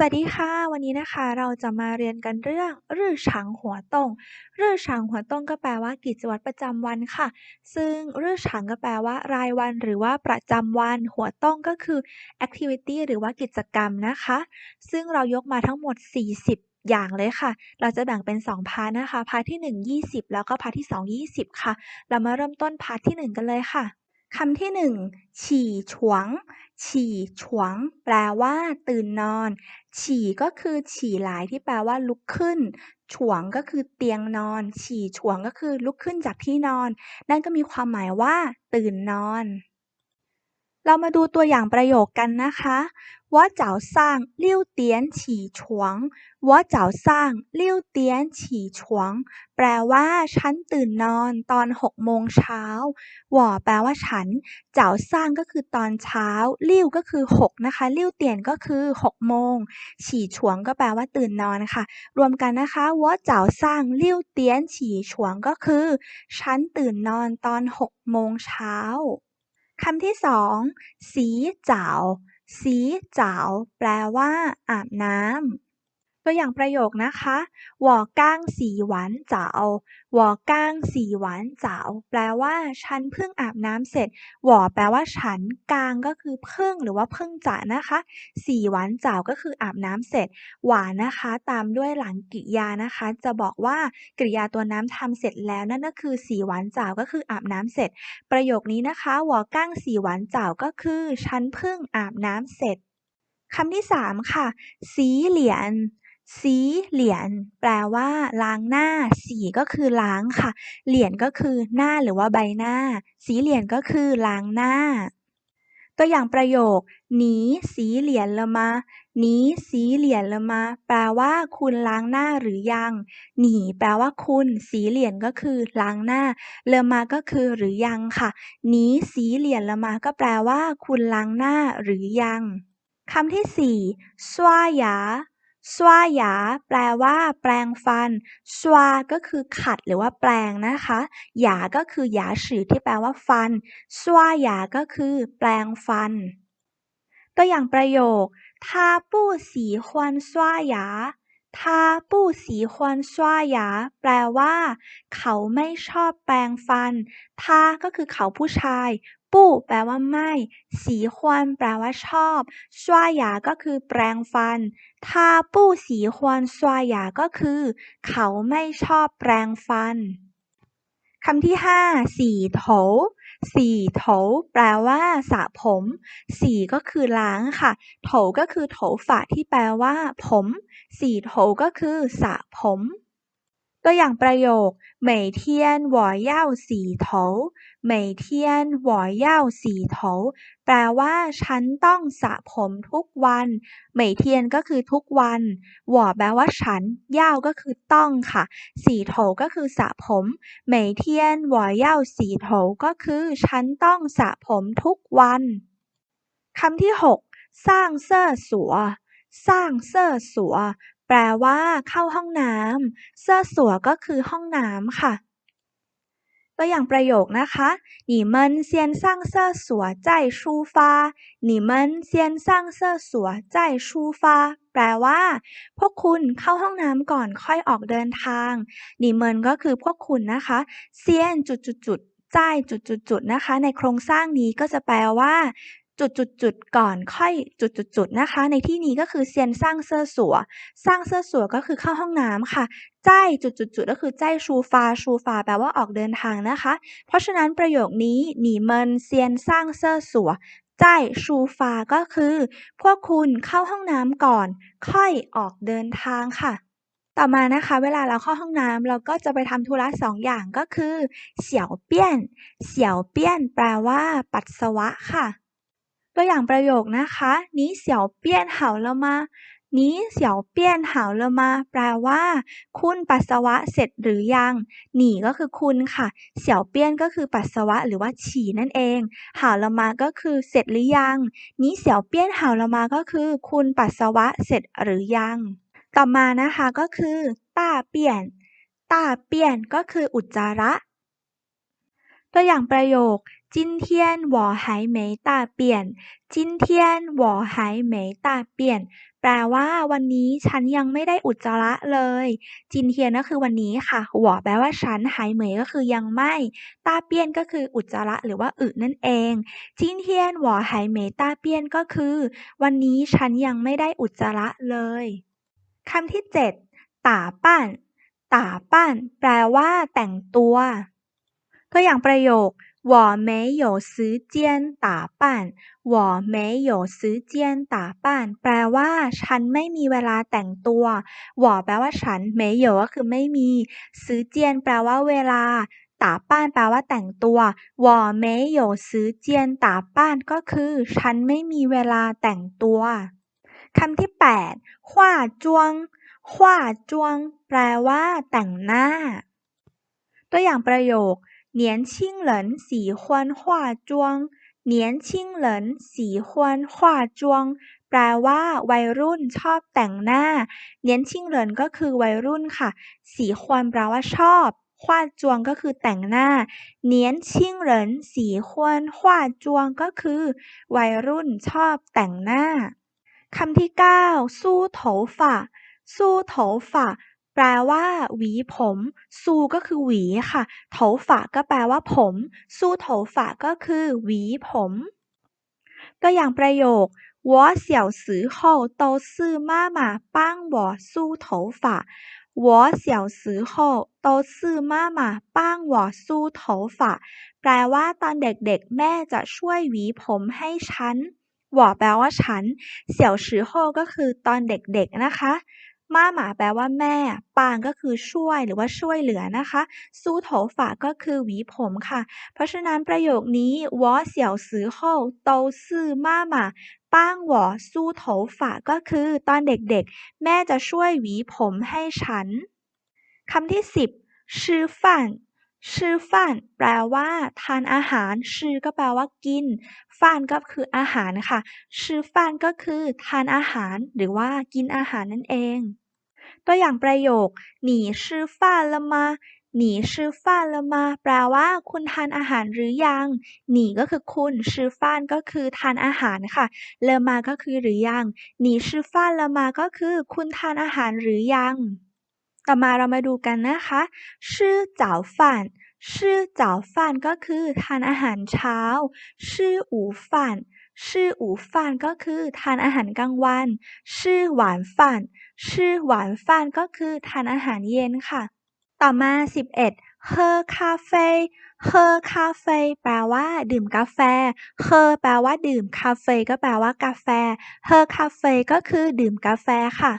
สวัสดีค่ะ วันนี้นะคะเราจะมาเรียนกันเรื่องรื่อฉางหัวต้งรื่อฉางหัวต้งก็แปลว่ากิจวัตรประจำวันค่ะ ซึ่งรื่อฉางก็แปลว่า รายวันหรือว่าประจำวันหัวต้งก็คือ activity หรือว่ากิจกรรมนะคะ ซึ่งเรายกมาทั้งหมด 40อย่างเลยค่ะ เราจะแบ่งเป็น 2 พาร์ทนะคะ พาร์ทที่ 1 20 แล้วก็พาร์ทที่ 2 20 ค่ะ เรามาเริ่มต้นพาร์ทที่ 1 กันเลยค่ะ คำที่หนึ่งฉี่ฉวง ฉี่ฉวง แปลว่า ตื่นนอน ฉี่ก็คือฉี่หลายที่แปลว่า ลุกขึ้น ฉวงก็คือเตียงนอน ฉี่ฉวงก็คือลุกขึ้นจากที่นอน นั่นก็มีความหมายว่า ตื่นนอน เรามาดูตัวอย่างประโยคกันนะคะว่าเจ้าสร้างเลี้ยวเตียนฉี่ฉวงว่าเจ้าสร้างเลี้ยวเตียนฉี่ฉวง แปลว่า ฉันตื่นนอนตอนหกโมงเช้าว่อแปลว่าฉัน เจ้าสร้างก็คือตอนเช้าเลี้ยวก็คือหกนะคะเลี้ยวเตียนก็คือหกโมง ฉี่ฉวงก็แปลว่าตื่นนอนค่ะ รวมกันนะคะว่าเจ้าสร้างเลี้ยวเตียนฉี่ฉวงก็คือ ฉันตื่นนอนตอนหกโมงเช้า คำที่สองสีจ๋า สีจ๋า แปลว่า อาบน้ำ ตัวอย่างประโยคนะคะวอก้างสีหวานเจ้าวอก้างสีหวานเจ้าแปลว่าฉันเพิ่งอาบน้ำเสร็จวอแปลว่าฉันกางก็คือเพิ่งหรือว่าเพิ่งจะนะคะสีหวานเจ้าก็คืออาบน้ำเสร็จ หวานนะคะ ตามด้วยหลังกริยานะคะ จะบอกว่ากริยาตัวน้ำทำเสร็จแล้วนั่นก็คือสีหวานเจ้าก็คืออาบน้ำเสร็จ ประโยคนี้นะคะวอก้างสีหวานเจ้าก็คือฉันเพิ่งอาบน้ำเสร็จคำที่สามค่ะ สีเหลียน สีเหลียนแปลว่าล้างหน้า สีก็คือล้างค่ะ เหลียนก็คือหน้าหรือว่าใบหน้า สีเหลียนก็คือล้างหน้า ตัวอย่างประโยค หนีสีเหลียนละมา หนีสีเหลียนละมา แปลว่าคุณล้างหน้าหรือยัง หนีแปลว่าคุณ สีเหลียนก็คือล้างหน้าเลมาก็คือหรือยังค่ะ หนีสีเหลียนละมา ก็แปลว่า คุณล้างหน้าหรือยังคำที่สี่สวายา สวาหยาแปลว่า แปลงฟันสวาก็คือขัดหรือว่าแปลงนะคะหยาก็คือหยาฉือที่แปลว่าฟันสวาหยาก็คือ แปลงฟัน ตัวอย่างประโยค他不喜欢刷牙他不喜欢刷牙แปลว่า เขาไม่ชอบแปรงฟัน他ก็คือเขาผู้ชาย ปู่แปลว่าไม่ สีควนแปลว่าชอบชวาหยาก็คือแปรงฟัน ถ้าปู่สีควนชวาหยาก็คือ เขาไม่ชอบแปรงฟันคำที่ห้าสีโถสีโถแปลว่าสระผม สีก็คือล้างค่ะ โถก็คือโถฝาที่แปลว่า ผม สีโถก็คือสระผม ตัวอย่างประโยค每天我要洗头每天我要洗头แปลว่า ฉันต้องสระผมทุกวัน每天ก็คือทุกวัน我แปลว่าฉัน要ก็คือต้องค่ะ洗头ก็คือสระผม每天我要洗头ก็คือ ฉันต้องสระผมทุกวันคำที่หกสร้างเสื้อสัวสร้างเสื้อสัว แปลว่า เข้าห้องน้ำเสื้อสัวก็คือห้องน้ำค่ะ ตัวอย่างประโยคนะคะ你们先上厕所再出发你们先上厕所再出发แปลว่า พวกคุณเข้าห้องน้ำก่อนค่อยออกเดินทาง你们ก็คือพวกคุณนะคะเซียนจุดจุดจุดใจจุดจุดจุดนะคะ ในโครงสร้างนี้ก็จะแปลว่า จุดจุดจุดก่อนค่อยจุดจุดจุดนะคะ ในที่นี้ก็คือเซียนสร้างเสื้อสัวสร้างเสื้อสัวก็คือเข้าห้องน้ำค่ะใจจุดจุดจุดก็คือใจชูฟาชูฟาแปลว่าออกเดินทางนะคะ เพราะฉะนั้นประโยคนี้หนีเมินเซียนสร้างเสื้อสัวใจชูฟาก็คือ พวกคุณเข้าห้องน้ำก่อน ค่อยออกเดินทางค่ะต่อมานะคะ เวลาเราเข้าห้องน้ำเราก็จะไปทำธุระสองอย่างก็คือ เสี่ยวเปี้ยน เสี่ยวเปี้ยน แปลว่า ปัสสาวะค่ะ ตัวอย่างประโยคนะคะ你小便好了吗你小便好了吗แปลว่า คุณปัสสาวะเสร็จหรือยังหนีก็คือคุณค่ะเสี่ยวเปี้ยนก็คือปัสสาวะหรือว่าฉี่นั่นเองหาวละมาก็คือเสร็จหรือยังนี้เสี่ยวเปี้ยนหาวละมาก็คือ คุณปัสสาวะเสร็จหรือยัง ต่อมานะคะก็คือต้าเปี่ยนต้าเปี่ยนก็คืออุจจาระตัวอย่างประโยค 今天我还没大便今天我还没大便 แปลว่า วันนี้ฉันยังไม่ได้อุจจาระเลยจินเทียนก็คือวันนี้ค่ะหวอแปลว่าฉันหายเหมยก็คือยังไม่ตาเปียนก็คืออุจจาระหรือว่าอึนั่นเองจินเทียนหวอหายเหมยตาเปียนก็คือ วันนี้ฉันยังไม่ได้อุจจาระเลยคำที่เจ็ดตาปั้นตาปั้นแปลว่า แต่งตัวตัวอย่างประโยค 我没有时间打扮我没有时间打扮แปลว่า ฉันไม่มีเวลาแต่งตัว我แปลว่าฉัน没有ก็คือไม่มี时间แปลว่าเวลา打扮แปลว่าแต่งตัว我没有时间打扮ก็คือ ฉันไม่มีเวลาแต่งตัวคำที่แปด化妆化妆แปลว่า แต่งหน้า ตัวอย่างประโยค 年轻人喜欢化妆年轻人喜欢化妆แปลว่า วัยรุ่นชอบแต่งหน้าเนียนชิงเหรินก็คือวัยรุ่นค่ะสีควนแปลว่าชอบขวาจวงก็คือแต่งหน้าเนียนชิงเหรินสีควนขวาจวงก็คือ วัยรุ่นชอบแต่งหน้าคำที่เก้าสู้โถฝ่าสู้โถฝ่า แปลว่า หวีผม ซูก็คือหวีค่ะโถฝาก็แปลว่าผม ซูโถฝาก็คือ หวีผม ตัวอย่างประโยค我小时候都是妈妈帮我梳头发我小时候都是妈妈帮我梳头发แปลว่า ตอนเด็กๆ แม่จะช่วยหวีผมให้ฉัน我แปลว่าฉันเสี่ยวสือโฮก็คือตอนเด็กๆนะคะ ม่าหมาแปลว่าแม่ ปางก็คือช่วยหรือว่าช่วยเหลือนะคะซูโถฝาก็คือหวีผมค่ะ เพราะฉะนั้นประโยคนี้วอเสี่ยวซือโฮโตซื่อม่าหมาป้างหวอสู้โถฝาก็คือตอนเด็กๆ แม่จะช่วยหวีผมให้ฉัน คำที่สิบชื่อฝั่น ชื่อฟ่านแปลว่าทานอาหาร ชื่อก็แปลว่ากิน ฟ่านก็คืออาหารค่ะ ชื่อฟ่านก็คือทานอาหาร หรือว่ากินอาหารนั่นเอง ตัวอย่างประโยคหนีชื่อฟ่านละมาหนีชื่อฟ่านละมา แปลว่า คุณทานอาหารหรือยัง หนีก็คือคุณชื่อฟ่านก็คือทานอาหารค่ะละมาก็คือหรือยัง หนีชื่อฟ่านละมาก็คือ คุณทานอาหารหรือยัง ต่อมาเรามาดูกันนะคะชื่อเจ้าฟันชื่อเจ้าฟันก็คือทานอาหารเช้าชื่ออูฟันชื่ออูฟันก็คือทานอาหารกลางวันชื่อหวานฟันชื่อหวานฟันก็คือทานอาหารเย็นค่ะ ต่อมา 11เฮอคาเฟ่เฮอคาเฟ่แปลว่า ดื่มกาแฟเฮอแปลว่า ดื่มคาเฟ่ก็แปลว่ากาแฟเฮอคาเฟ่ก็คือดื่มกาแฟค่ะ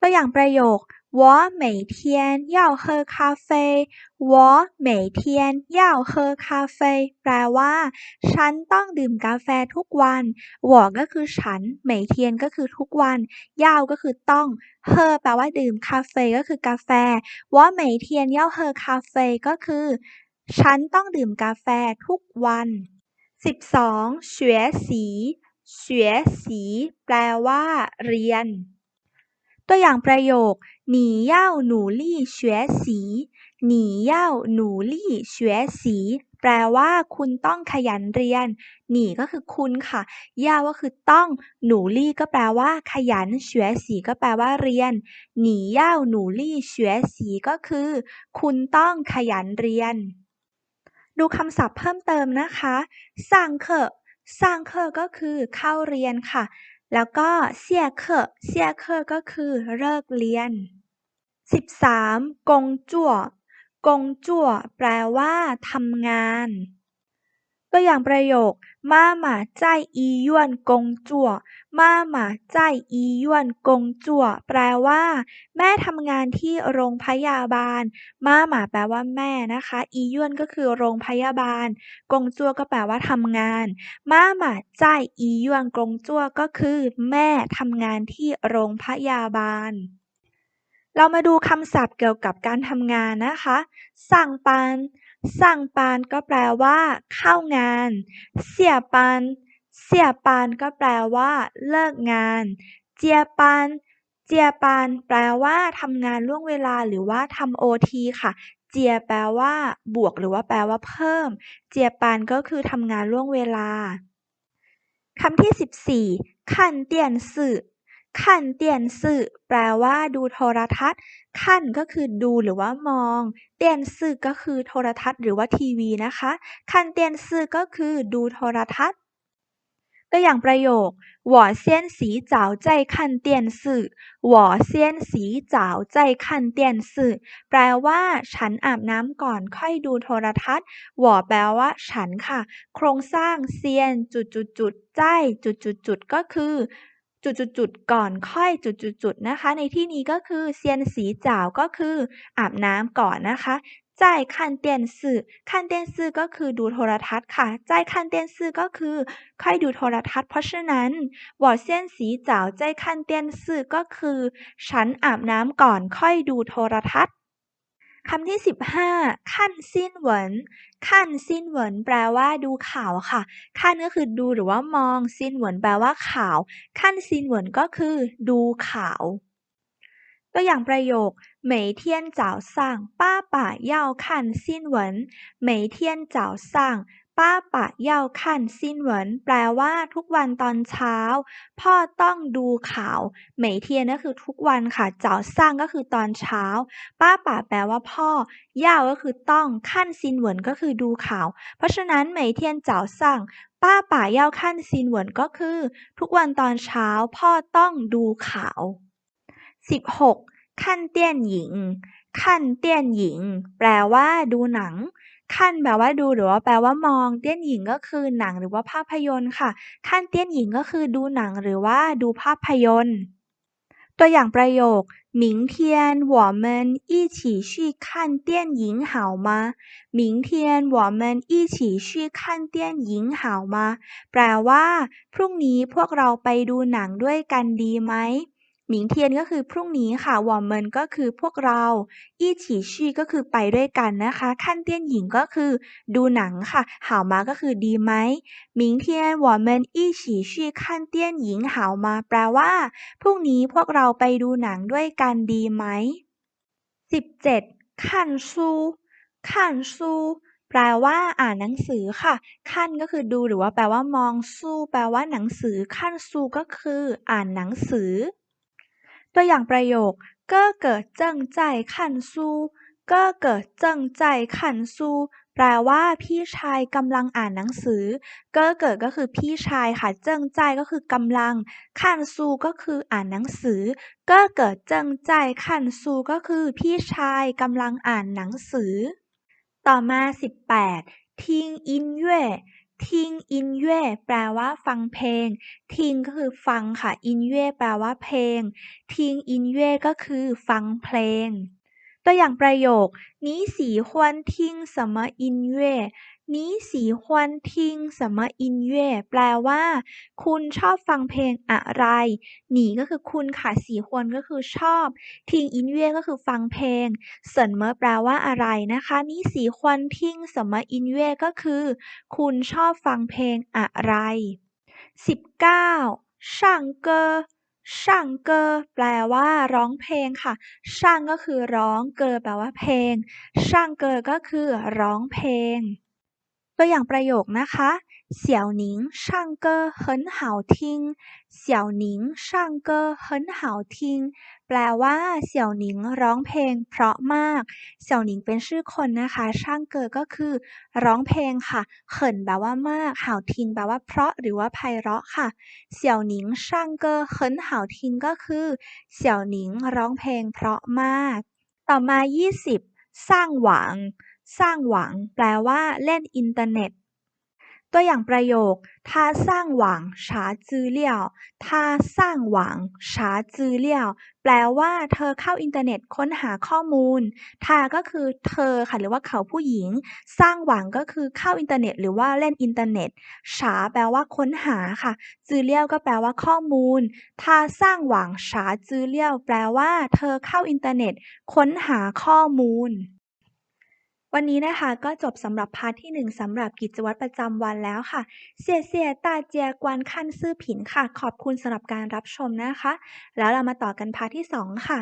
ตัวอย่างประโยค 我每天要喝咖啡我每天要喝咖啡แปลว่า ฉันต้องดื่มกาแฟทุกวัน我ก็คือฉัน每天ก็คือทุกวัน要ก็คือต้อง喝แปลว่าดื่มคาเฟ่ก็คือกาแฟ我每天要喝咖啡ก็คือ ฉันต้องดื่มกาแฟทุกวันสิบสอง学习学习แปลว่า เรียน ตัวอย่างประโยค你要努力学习你要努力学习แปลว่า คุณต้องขยันเรียนหนีก็คือคุณค่ะย่าก็คือต้อง หนูลี่ก็แปลว่า ขยันเฉวยสีก็แปลว่าเรียนหนีย่าหนูลี่เฉวยสีก็คือ คุณต้องขยันเรียน ดูคำศัพท์เพิ่มเติมนะคะสร้างเคอสร้างเคอก็คือ เข้าเรียนค่ะ แล้วก็เสียเคอเสียเคอก็คือเลิกเรียนสิบสามกงจั่วกงจั่วแปลว่าทำงาน ตัวอย่างประโยค ม่าหมาใจอียวนกงจั่ว ม่าหมาใจอียวนกงจั่ว แปลว่า แม่ทำงานที่โรงพยาบาล ม่าหมาแปลว่าแม่นะคะ อียวนก็คือโรงพยาบาล กงจั่วก็แปลว่าทำงาน ม่าหมาใจอียวนกงจั่วก็คือ แม่ทำงานที่โรงพยาบาลเรามาดูคำศัพท์เกี่ยวกับการทำงานนะคะ สั่งปัน สั่งปานก็แปลว่า เข้างาน เสียปานเสียปานก็แปลว่า เลิกงาน เจียปานเจียปานแปลว่าทำงานล่วงเวลาหรือว่าทำโอทีค่ะเจียแปลว่า บวกหรือว่าแปลว่าเพิ่ม เจียปานก็คือทำงานล่วงเวลาคำที่ 14ขันเตียนสื่อ ขั้นเตียนสื่อแปลว่าดูโทรทัศน์ ขั้นก็คือดูหรือว่ามอง เตียนสื่อก็คือโทรทัศน์หรือว่าทีวีนะคะขั้นเตียนสื่อก็คือดูโทรทัศน์ ตัวอย่างประโยค我先洗澡再看电视我先洗澡再看电视แปลว่า ฉันอาบน้ำก่อนค่อยดูโทรทัศน์我แปลว่า ฉันค่ะ โครงสร้างเซียนจุดจุดจุดใจจุดจุดจุดก็คือ จุดๆก่อนค่อยจุดๆนะคะ ในที่นี้ก็คือเซียนสีจ่าวก็คืออาบน้ำก่อนนะคะจ่ายคันเตียนซื่อคันเตียนซื่อก็คือดูโทรทัศน์ค่ะจ่ายคันเตียนซื่อก็คือค่อยดูโทรทัศน์เพราะฉะนั้นวอเซียนสีจ่าวจ่ายคันเตียนซื่อก็คือ ฉันอาบน้ำก่อนค่อยดูโทรทัศน์ คำที่สิบห้าขั้นสิ้นเหวินขั้นสิ้นเหวินแปลว่าดูข่าวค่ะขั้นก็คือดูหรือว่ามองสิ้นเหวินแปลว่าข่าวขั้นสิ้นเหวินก็คือ ดูข่าว ตัวอย่างประโยค每天早上爸爸要看新闻每天早上 ป้าปะเย่าขั้นซินเหวินแปลว่าทุกวันตอนเช้า พ่อต้องดูข่าวเหมยเทียนก็คือทุกวันค่ะเจ้าสร้างก็คือตอนเช้า ป้าปะแปลว่าพ่อเย่าก็คือต้องขั้นซินเหวินก็คือดูข่าว เพราะฉะนั้นเหมยเทียนเจ้าสร้างป้าป่าเย่าขั้นซินเหวินก็คือ ทุกวันตอนเช้าพ่อต้องดูข่าว 16. ขั้นเตี้ยนหญิง ขั้นเตี้ยนหญิง แปลว่าดูหนัง ขั้นแปลว่าดูหรือว่าแปลว่ามอง เตี้ยนหญิงก็คือหนังหรือว่าภาพยนตร์ค่ะขั้นเตี้ยนหญิงก็คือดูหนังหรือว่าดูภาพยนตร์ ตัวอย่างประโยค明天我们一起去看电影好吗明天我们一起去看电影好吗แปลว่า พรุ่งนี้พวกเราไปดูหนังด้วยกันดีไหม หมิงเทียนก็คือพรุ่งนี้ค่ะวอมเมินก็คือพวกเรา อี้ฉีชี่ก็คือไปด้วยกันนะคะ ขั้นเตี้ยนหญิงก็คือดูหนังค่ะหาวมาก็คือดีไหมหมิงเทียนวอมเมินอี้ฉีชี่ขั้นเตี้ยนหญิงหาวมา แปลว่า พรุ่งนี้พวกเราไปดูหนังด้วยกันดีไหมสิบเจ็ดขั้นซูขั้นซูแปลว่าอ่านหนังสือค่ะ ขั้นก็คือดูหรือว่าแปลว่ามองสู้ แปลว่าหนังสือขั้นซูก็คือ อ่านหนังสือ ตัวอย่างประโยคเก้อเกิดจังใจขันซูเก้อเกิดจังใจขันซูแปลว่าพี่ชายกำลังอ่านหนังสือ เก้อเกิดก็คือพี่ชายค่ะ เจิงใจก็คือกำลังขันซูก็คืออ่านหนังสือ เก้อเกิดเจิงใจขันซูก็คือพี่ชายกำลังอ่านหนังสือ ต่อมา 18 ทิงอินเย่ ทิงอินเย่แปลว่าฟังเพลง ทิงก็คือฟังค่ะ อินเย่แปลว่าเพลง ทิงอินเย่ก็คือฟังเพลง ตัวอย่างประโยคนี้สีควรทิ้งสมอินเย่ นี้สีควนทิงสมะอินเย่แปลว่า คุณชอบฟังเพลงอะไร หนีก็คือคุณค่ะสีควนก็คือชอบ ทิงอินเย่ก็คือฟังเพลงสนเมอแปลว่าอะไรนะคะ นี้สีควนทิงสมะอินเย่ก็คือ คุณชอบฟังเพลงอะไร 19. ช่างเกอช่างเกอแปลว่าร้องเพลงค่ะ ช่างก็คือร้องเกอแปลว่าเพลง ช่างเกอก็คือร้องเพลง ตัวอย่างประโยคนะคะเสี่ยวหนิงช่างแปลว่าเสี่ยวหนิงร้องเพลง เพราะมาก เสี่ยวหนิงเป็นชื่อคนนะคะ ช่างเกอก็คือ ร้องเพลงค่ะ เขินแปลว่ามาก เห่าทิงแปลว่าเพราะหรือว่าไพเราะค่ะ เสี่ยวหนิงช่างเกอเขินเห่าทิงก็คือ เสี่ยวหนิงร้องเพลงเพราะมาก ต่อมา 20สร้างหวัง สร้างหวัง แปลว่าเล่นอินเทอร์เน็ต ตัวอย่างประโยค他สร้างหวังหาจื้อเลี่ยว他สร้างหวังหาจื้อเลี่ยวแปลว่าเธอเข้าอินเทอร์เน็ตค้นหาข้อมูลทาก็คือเธอค่ะหรือว่าเขาผู้หญิง สร้างหวังก็คือเข้าอินเทอร์เน็ต หรือว่าเล่นอินเทอร์เน็ตฉาแปลว่าค้นหาค่ะ จือเลี่ยวก็แปลว่าข้อมูลทาสร้างหวังฉาจือเลี่ยวแปลว่า เธอเข้าอินเทอร์เน็ต ค้นหาข้อมูล วันนี้นะคะก็จบสำหรับพาร์ทที่ 1สำหรับกิจวัตรประจำวันแล้วค่ะ เสียเสียตาเจียกวนขั้นซื่อผินค่ะ ขอบคุณสำหรับการรับชมนะคะ แล้วเรามาต่อกันพาร์ทที่ 2 ค่ะ